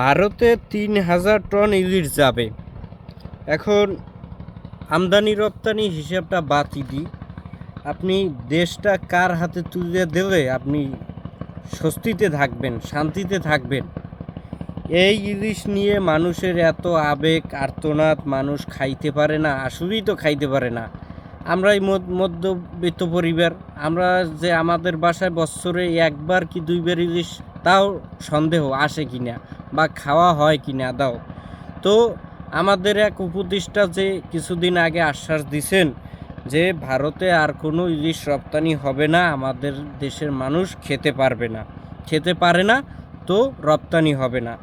ভারতে তিন হাজার টন ইলিশ যাবে। এখন আমদানি রপ্তানি হিসাবটা বাতি দিই আপনি দেশটা কার হাতে তুলে দেবে আপনি স্বস্তিতে থাকবেন, শান্তিতে থাকবেন। এই ইলিশ নিয়ে মানুষের এত আবেগ, আর্তনাদ, মানুষ খাইতে পারে না, আসলেই তো খাইতে পারে না। আমরাই মধ্য- মধ্যবিত্ত পরিবার। আমরা যে আমাদের বাসায় বছরে একবার কি দুইবার ইলিশ, তাও সন্দেহ আসে কিনা বা খাওয়া হয় কিনা দাও। তো আমাদের এক উপদেষ্টা যে কিছুদিন আগে আশ্বাস দিছেন যে ভারতে আর কোনো ইলিশ রপ্তানি হবে না, আমাদের দেশের মানুষ খেতে পারবে না। খেতে পারে না, তো রপ্তানি হবে না।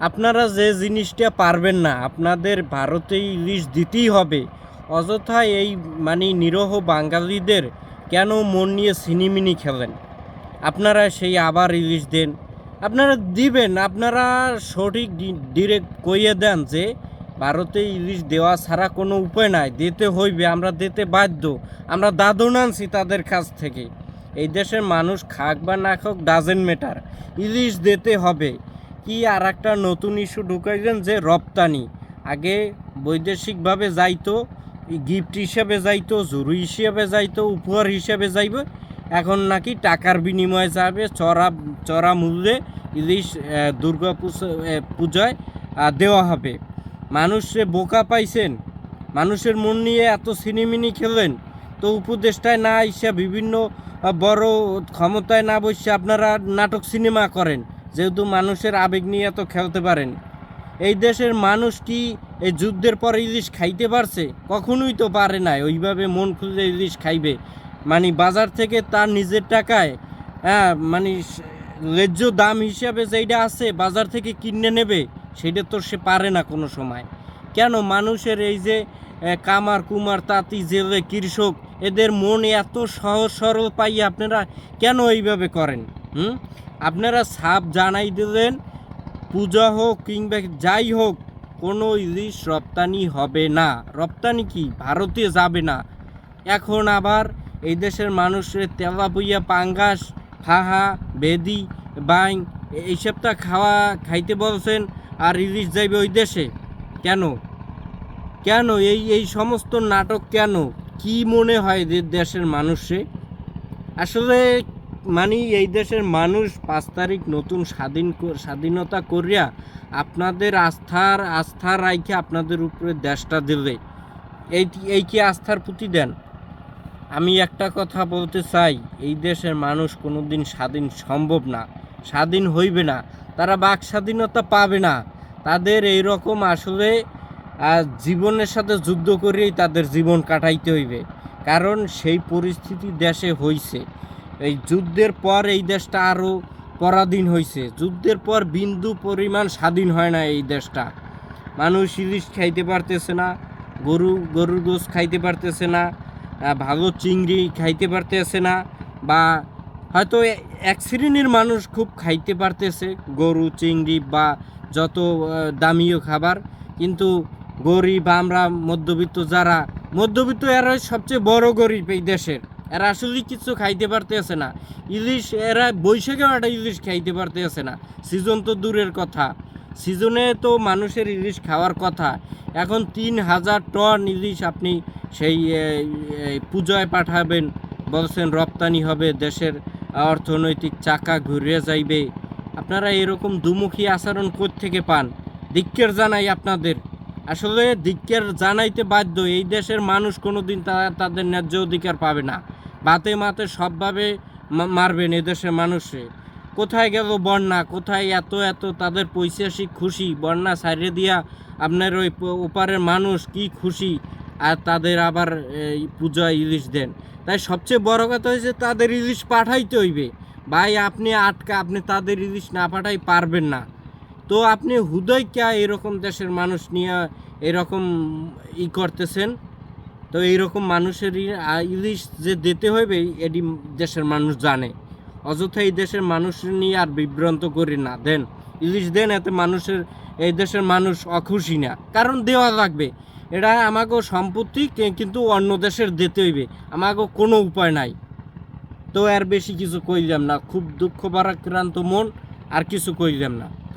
আপনারা যে জিনিসটা পারবেন না, আপনাদের ভারতে ইলিশ দিতেই হবে। অযথা এই মানে নিরহ বাঙালিদের কেন মন নিয়ে সিনিমিনি খেলেন? আপনারা সেই আবার ইলিশ দেন। আপনারা দিবেন, আপনারা সঠিক ডিরেক্ট কইয়ে দেন যে ভারতে ইলিশ দেওয়া ছাড়া কোনো উপায় নাই। দিতে হইবে, আমরা দিতে বাধ্য। আমরা দাদন আনছি তাদের কাছ থেকে। এই দেশের মানুষ খাক বা না খাক ডাজেন্ট ম্যাটার ইলিশ দিতে হবে। কি আর একটা নতুন ইস্যু ঢুকাইলেন যে রপ্তানি। আগে বৈদেশিকভাবে যাইতো গিফট হিসেবে যাইতো, জরুরি হিসেবে যাইতো, উপহার হিসেবে যাইব। এখন নাকি টাকার বিনিময়ে যাবে, চড়া চড়া মূল্যে ইলিশ দুর্গা পূজায় দেওয়া হবে। মানুষে বোকা পাইছেন, মানুষের মন নিয়ে এত সিনেমিনি খেলেন, তো উপদেষ্টায় না এসে বিভিন্ন বড় ক্ষমতায় না বসে আপনারা নাটক সিনেমা করেন, যেহেতু মানুষের আবেগ নিয়ে এত খেলতে পারেন। এই দেশের মানুষ কি এই যুদ্ধের পর ইলিশ খাইতে পারছে? কখনোই তো পারে না ওইভাবে মন খুঁজে ইলিশ খাইবে। মানে বাজার থেকে তার নিজের টাকায় হ্যাঁ মানে ন্যায্য দাম হিসাবে যেইটা আছে, বাজার থেকে কিনে নেবে, সেটা তো সে পারে না কোনো সময়। কেন মানুষের এই যে কামার, কুমার, তাঁতি, জেলে, কৃষক, এদের মন এত সহজ সরল পাইয়ে আপনারা কেন এইভাবে করেন? হুম? আপনারা সাপ জানাই দিলেন, পূজা হোক কিংবা যাই হোক কোনো ইলিশ রপ্তানি হবে না। রপ্তানি কি? ভারতে যাবে না। এখন আবার এই দেশের মানুষের তেলাপুইয়া পাঙ্গাস, ফাহা বেদি বাইং এইসবটা খাওয়া, খাইতে বলছেন, আর ইলিশ যাইবে ওই দেশে? কেন? কেন? এই এই সমস্ত নাটক কেন? কি মনে হয় দেশের মানুষে আসলে মানে এই দেশের মানুষ পাঁচ তারিখ নতুন স্বাধীন স্বাধীনতা করিয়া আপনাদের আস্থার, আস্থা রাইখে আপনাদের উপরে দেশটা দিলে এই এই কি আস্থার প্রতি দেন? আমি একটা কথা বলতে চাই, এই দেশের মানুষ কোনোদিন স্বাধীন সম্ভব না, স্বাধীন হইবে না, তারা বাক স্বাধীনতা পাবে না। তাদের এই রকম আসলে জীবনের সাথে যুদ্ধ করেই তাদের জীবন কাটাইতে হইবে। কারণ সেই পরিস্থিতি দেশে হইছে। এই যুদ্ধের পর এই দেশটা আরও পরাধীন হয়েছে যুদ্ধের পর বিন্দু পরিমাণ স্বাধীন হয় না এই দেশটা। মানুষ ইলিশ খাইতে পারতেছে না, গরু, গরুর গোস খাইতে পারতেছে না ভালো চিংড়ি খাইতে পারতেছে না বা হয়তো এক শ্রেণির মানুষ খুব খাইতে পারতেছে, গরু, চিংড়ি বা যত দামিও খাবার। কিন্তু গরিব, আমরা মধ্যবিত্ত যারা, মধ্যবিত্ত এরা সবচেয়ে বড় গরিব এই দেশের। এরা আসলে কিছু খাইতে পারতেছে না। ইলিশ, এরা বৈশাখেও একটা ইলিশ খাইতে পারতেছে না। সিজন তো দূরের কথা। সিজনে তো মানুষের ইলিশ খাওয়ার কথা। এখন তিন হাজার টন ইলিশ আপনি সেই পূজায় পাঠাবেন, বলছেন রপ্তানি হবে, দেশের অর্থনৈতিক চাকা ঘুরে যাইবে। আপনারা এরকম দুমুখী আচরণ থেকে পান? দিক্কের জানাই আপনাদের। আসলে দিক্কের জানাইতে বাধ্য এই দেশের মানুষ কোনোদিন তারা তাদের ন্যায্য অধিকার পাবে না। বাতে মাতে সবভাবে মারবেন এদেশের মানুষে। কোথায় গেল বন্যা? কোথায় এত এত তাদের পৈশাসিক খুশি? বন্যা সাইডে দিয়া আপনার ওই ওপারের মানুষ কি খুশি? আর তাদের আবার পূজা ইলিশ দেন। তাই সবচেয়ে বড় কথা হয়েছে তাদের ইলিশ পাঠাইতে হইবে। ভাই, আপনি আটকা, আপনি তাদের ইলিশ না পাঠাই পারবেন না। তো আপনি হুদয় কে এরকম দেশের মানুষ নিয়ে এরকম ই করতেছেন? তো এইরকম মানুষের ই- ইলিশ যে দিতে হইবে এটি দেশের মানুষ জানে। অযথা এই দেশের মানুষ নিয়ে আর বিভ্রান্ত করি না। দেন, ইলিশ দেন, এতে মানুষের, এই দেশের মানুষ অখুশি না। কারণ দেওয়া লাগবে এটা আমাকেও সম্পত্তি কিন্তু অন্য দেশের দিতে হইবে। আমাকেও কোনো উপায় নাই। তো আর বেশি কিছু কইলাম না। খুব দুঃখ, ভারাক্রান্ত মন, আর কিছু কইলাম না।